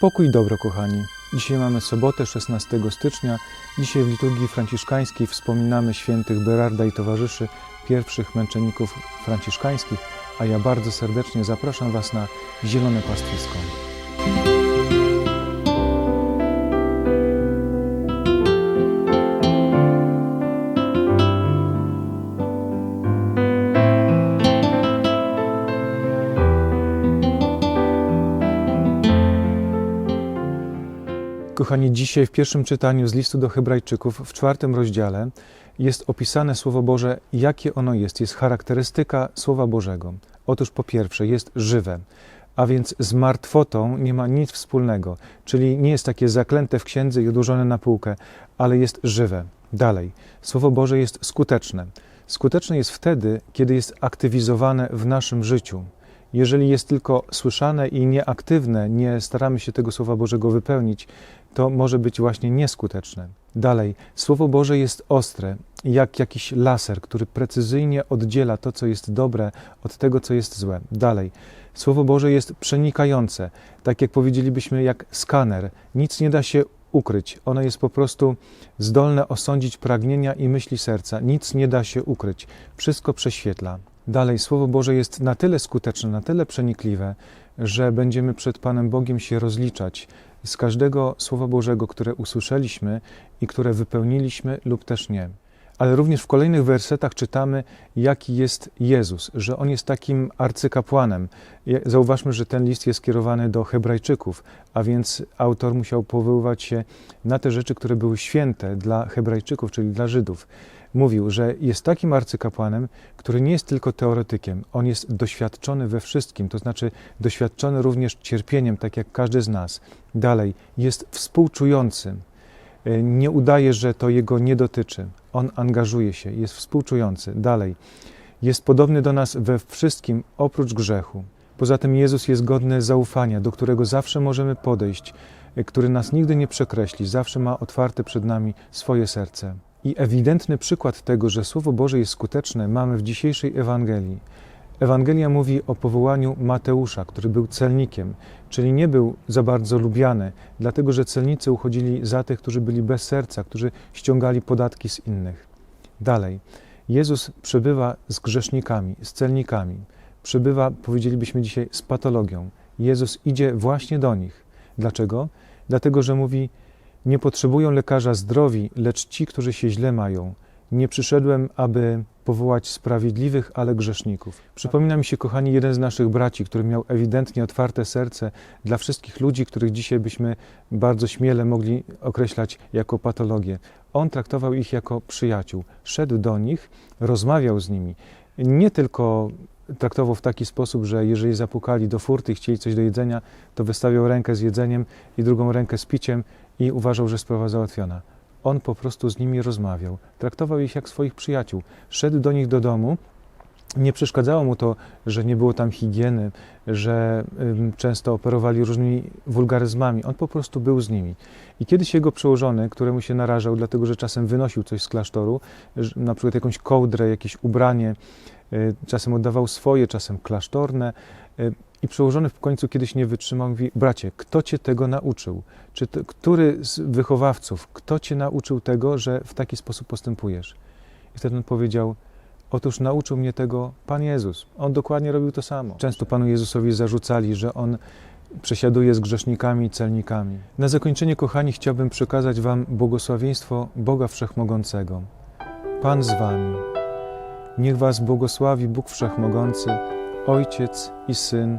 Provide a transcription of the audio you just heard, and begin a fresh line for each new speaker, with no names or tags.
Pokój i dobro, kochani. Dzisiaj mamy sobotę, 16 stycznia. Dzisiaj w liturgii franciszkańskiej wspominamy świętych Berarda i towarzyszy, pierwszych męczenników franciszkańskich, a ja bardzo serdecznie zapraszam Was na Zielone Pastwisko. Kochani, dzisiaj w pierwszym czytaniu z listu do Hebrajczyków, w czwartym rozdziale, jest opisane Słowo Boże, jakie ono jest. Jest charakterystyka Słowa Bożego. Otóż po pierwsze, jest żywe, a więc z martwotą nie ma nic wspólnego, czyli nie jest takie zaklęte w księdze i odłożone na półkę, ale jest żywe. Dalej, Słowo Boże jest skuteczne. Skuteczne jest wtedy, kiedy jest aktywizowane w naszym życiu. Jeżeli jest tylko słyszane i nieaktywne, nie staramy się tego Słowa Bożego wypełnić, to może być właśnie nieskuteczne. Dalej, Słowo Boże jest ostre, jak jakiś laser, który precyzyjnie oddziela to, co jest dobre, od tego, co jest złe. Dalej, Słowo Boże jest przenikające, tak jak powiedzielibyśmy, jak skaner. Nic nie da się ukryć. Ono jest po prostu zdolne osądzić pragnienia i myśli serca. Nic nie da się ukryć. Wszystko prześwietla. Dalej, Słowo Boże jest na tyle skuteczne, na tyle przenikliwe, że będziemy przed Panem Bogiem się rozliczać z każdego Słowa Bożego, które usłyszeliśmy i które wypełniliśmy lub też nie. Ale również w kolejnych wersetach czytamy, jaki jest Jezus, że On jest takim arcykapłanem. Zauważmy, że ten list jest skierowany do Hebrajczyków, a więc autor musiał powoływać się na te rzeczy, które były święte dla Hebrajczyków, czyli dla Żydów. Mówił, że jest takim arcykapłanem, który nie jest tylko teoretykiem, on jest doświadczony we wszystkim, to znaczy doświadczony również cierpieniem, tak jak każdy z nas. Dalej, jest współczującym. Nie udaje, że to jego nie dotyczy. On angażuje się, jest współczujący. Dalej, jest podobny do nas we wszystkim oprócz grzechu. Poza tym Jezus jest godny zaufania, do którego zawsze możemy podejść, który nas nigdy nie przekreśli, zawsze ma otwarte przed nami swoje serce. I ewidentny przykład tego, że Słowo Boże jest skuteczne, mamy w dzisiejszej Ewangelii. Ewangelia mówi o powołaniu Mateusza, który był celnikiem, czyli nie był za bardzo lubiany, dlatego że celnicy uchodzili za tych, którzy byli bez serca, którzy ściągali podatki z innych. Dalej, Jezus przebywa z grzesznikami, z celnikami, przebywa, powiedzielibyśmy dzisiaj, z patologią. Jezus idzie właśnie do nich. Dlaczego? Dlatego, że mówi: Nie potrzebują lekarza zdrowi, lecz ci, którzy się źle mają. Nie przyszedłem, aby powołać sprawiedliwych, ale grzeszników. Przypomina mi się, kochani, jeden z naszych braci, który miał ewidentnie otwarte serce dla wszystkich ludzi, których dzisiaj byśmy bardzo śmiele mogli określać jako patologię. On traktował ich jako przyjaciół. Szedł do nich, rozmawiał z nimi. Nie tylko traktował w taki sposób, że jeżeli zapukali do furty i chcieli coś do jedzenia, to wystawiał rękę z jedzeniem i drugą rękę z piciem i uważał, że sprawa załatwiona. On po prostu z nimi rozmawiał, traktował ich jak swoich przyjaciół. Szedł do nich do domu. Nie przeszkadzało mu to, że nie było tam higieny, że często operowali różnymi wulgaryzmami. On po prostu był z nimi. I kiedyś jego przełożony, któremu się narażał, dlatego że czasem wynosił coś z klasztoru, na przykład jakąś kołdrę, jakieś ubranie, y, czasem oddawał swoje, czasem klasztorne. I przełożony w końcu kiedyś nie wytrzymał, mówi: Bracie, kto cię tego nauczył? Czy to, który z wychowawców, kto cię nauczył tego, że w taki sposób postępujesz? I wtedy on powiedział: Otóż nauczył mnie tego Pan Jezus. On dokładnie robił to samo. Często Panu Jezusowi zarzucali, że on przesiaduje z grzesznikami i celnikami. Na zakończenie, kochani, chciałbym przekazać Wam błogosławieństwo Boga Wszechmogącego. Pan z Wami. Niech Was błogosławi Bóg Wszechmogący, Ojciec i Syn